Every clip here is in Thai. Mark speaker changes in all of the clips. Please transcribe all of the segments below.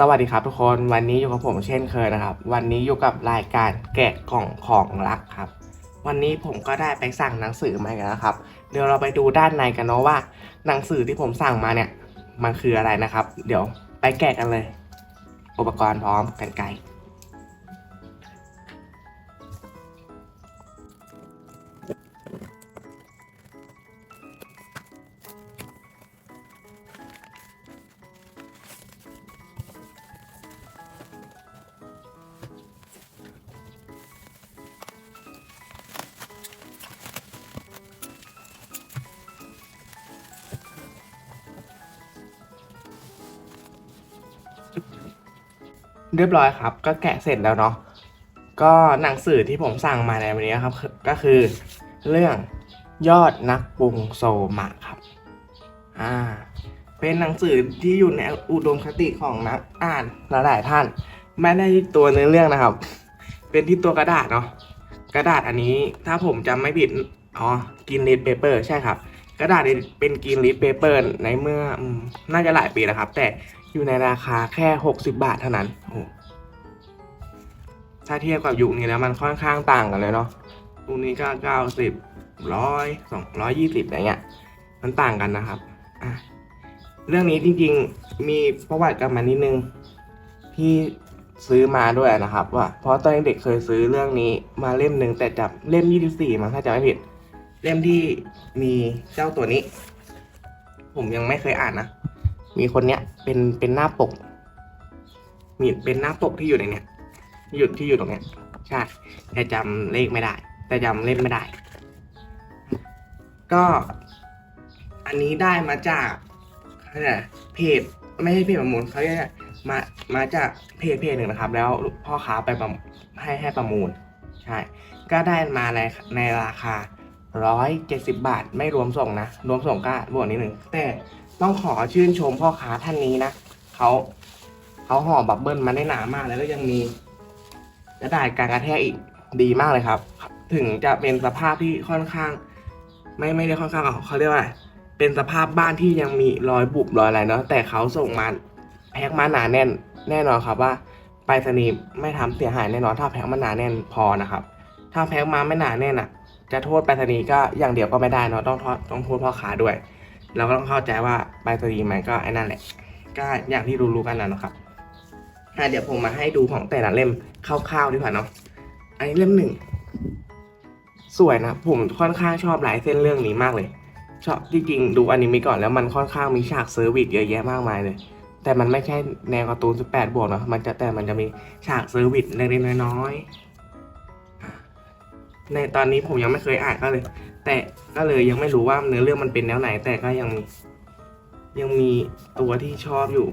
Speaker 1: สวัสดีครับทุกคนวันนี้อยู่กับผมเช่นเคยนะครับ วันนี้อยู่กับรายการแกะกล่องของรักครับ วันนี้ผมก็ได้ไปสั่งหนังสือมาแล้วครับ เดี๋ยวเราไปดูด้านในกันเนาะว่า หนังสือที่ผมสั่งมาเนี่ยมันคืออะไรนะครับ เดี๋ยวไปแกะกันเลย อุปกรณ์พร้อมกันไกล เรียบร้อยครับ ก็แกะเสร็จแล้วเนาะก็หนังสือที่ผมสั่งมาในวันนี้ครับ ก็คือเรื่องยอดนักปรุงโซมะครับ อ่า เป็นหนังสือที่อยู่ในอุดมคติของนักอ่านหลายๆท่าน ไม่ได้ตัวเนื้อเรื่องนะครับ เป็นที่ตัวกระดาษเนาะ กระดาษอันนี้ถ้าผมจำไม่ผิด อ๋อกินลิ p เปเปอร์ใช่ครับ กระดาษเป็นกินลิ p เปเปอร์ในเมื่อน่าจะหลายปีแล้วครับ แต่ อยู่ในราคาแค่ 60 บาทเท่านั้นโอ้ถ้าเทียบกับยุคนี้แล้วมันค่อนข้างต่างกันเลยเนาะยุคนี้ก็เก้าสิบร้อยสองร้อยยี่สิบอะไรเงี้ย มันต่างกันนะครับอะเรื่องนี้จริงๆมีประวัติกันมานิดนึงที่ซื้อมาด้วยนะครับ ว่าเพราะตอนเด็กเคยซื้อเรื่องนี้มาเล่มหนึ่งแต่จับเล่มยี่สิบสี่มั้งถ้าจำไม่ผิด เล่มที่มีเจ้าตัวนี้ ผมยังไม่เคยอ่านนะ มีคนเนี้ยเป็นเป็นหน้าปก มีเป็นหน้าปกที่อยู่ในเนี้ยหยุดที่อยู่ตรงเนี้ยใช่แต่จำเลขไม่ได้ แต่จำเล่มไม่ได้ ก็ อันนี้ได้มาจากเขาเรียเพจไม่ใช่เพจประมูลเขาเรียกมามาจากเพจเพจหนึ่งนะครับ แล้วพ่อค้าไปประให้ให้ประมูลใช่ก็ได้มาในในราคา170บาท ไม่รวมส่งนะ รวมส่งก็บวกนิดหนึ่งแต่ ต้องขอชื่นชมพ่อค้าท่านนี้นะเขาเขาห่อบับเบิ้ลมาได้หนามากแล้วก็ยังมีกระดาษการกระแทกอีกดีมากเลยครับ ถึงจะเป็นสภาพที่ค่อนข้าง ไม่ไม่ได้ค่อนข้างเขาเรียกว่าอะไรเป็นสภาพบ้านที่ยังมีรอยบุบรอยอะไรเนาะแต่เขาส่งมาแพ็คมาหนาแน่น แน่นอนครับว่าไปรษณีไม่ทำเสียหายแน่นอน ถ้าแพ็คมาหนาแน่นพอนะครับ ถ้าแพ็คมาไม่หนาแน่นอะ จะโทษไปรษณีก็อย่างเดียวก็ไม่ได้เนาะต้องต้องโทษพ่อค้าด้วย เราก็ต้องเข้าใจว่าไปรษณีย์มันก็ไอ้นั่นแหละ ก็อย่างที่รู้ๆกันแล้วนะครับอะเดี๋ยวผมมาให้ดูของแต่ละเล่มคร่าวๆดีกว่าเนาะอันนี้เล่มหนึ่งสวยนะผมค่อนข้างชอบหลายเส้นเรื่องนี้มากเลย ชอบที่จริงดูอนิเมะก่อนแล้วมันค่อนข้างมีฉากเซอร์วิสเยอะแยะมากมายเลย แต่มันไม่ใช่แนวการ์ตูน 18 บวกเนอะมันจะแต่มันจะมีฉากเซอร์วิสเล็กๆน้อยๆในตอนนี้ผมยังไม่เคยอ่านก็เลย แต่ก็เลยยังไม่รู้ว่าเนื้อเรื่องมันเป็นแนวไหน แต่ก็ยังยังมีตัวที่ชอบอยู่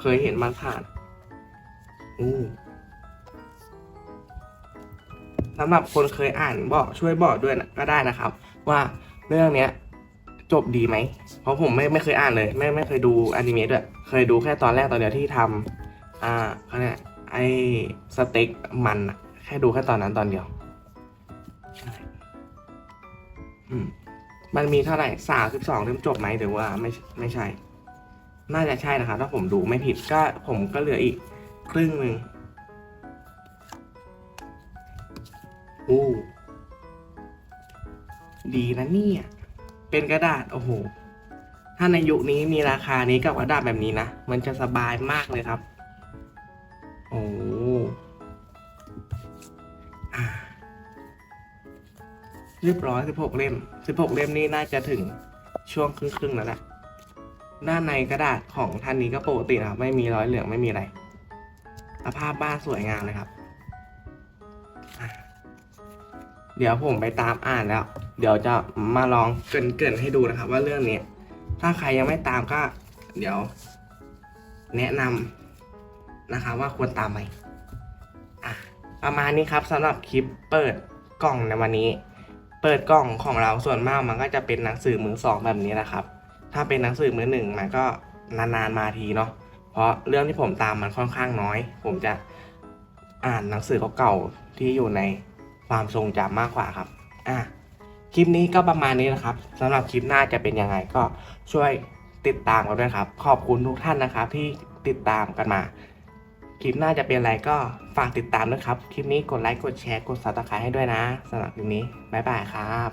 Speaker 1: เคยเห็นมาผ่านอู้สำหรับคนเคยอ่านบอกช่วยบอกด้วยนะก็ได้นะครับ ว่าเรื่องเนี้ย จบดีไหม เพราะผมไม่ไม่เคยอ่านเลย ไม่ไม่เคยดูอนิเมะด้วย เคยดูแค่ตอนแรกตอนเดียวที่ทำอ่าเขาเนี่ยไอสเต็กมันอะแค่ดูแค่ตอนนั้นตอนเดียวใช่ มันมีเท่าไหร่สามสิบสองเล่มจบไหมหรือว่าไม่ไม่ใช่ น่าจะใช่นะครับ ถ้าผมดูไม่ผิดก็ผมก็เหลืออีกครึ่งหนึ่งอู้ดีนะเนี่ย เป็นกระดาษโอ้โห ถ้าในยุคนี้มีราคานี้กับกระดาษแบบนี้นะ มันจะสบายมากเลยครับ โอ้ เรียบร้อยสิบหกเล่มสิบหกเล่มนี่น่าจะถึงช่วงครึ่งๆแล้วแหละด้านในกระดาษของท่านนี้ก็ปกตินะครับ ไม่มีรอยเหลืองไม่มีอะไรสภาพบ้านสวยงามเลยครับ เดี๋ยวผมไปตามอ่านแล้ว เดี๋ยวจะมาลองเกินๆให้ดูนะครับ ว่าเรื่องนี้ ถ้าใครยังไม่ตามก็ เดี๋ยว แนะนำนะครับว่าควรตามไหมอะประมาณนี้ครับสำหรับคลิปเปิดกล่องในวันนี้ เปิดกล่องของเราส่วนมากมันก็จะเป็นหนังสือมือสองแบบนี้แหละครับ ถ้าเป็นหนังสือมือหนึ่งมันก็นานๆมาทีเนาะ เพราะเรื่องที่ผมตามมันค่อนข้างน้อย ผมจะอ่านหนังสือเก่าๆที่อยู่ในความทรงจำมากกว่าครับ อะ คลิปนี้ก็ประมาณนี้นะครับสำหรับคลิปหน้าจะเป็นยังไงก็ช่วยติดตามกันด้วยครับ ขอบคุณทุกท่านนะครับที่ติดตามกันมา คลิปหน้าจะเป็นอะไรก็ฝากติดตามนะครับ คลิปนี้กดไลค์ กดแชร์ กดซับสไครต์ให้ด้วยนะสำหรับคลิปนี้ บ๊ายบายครับ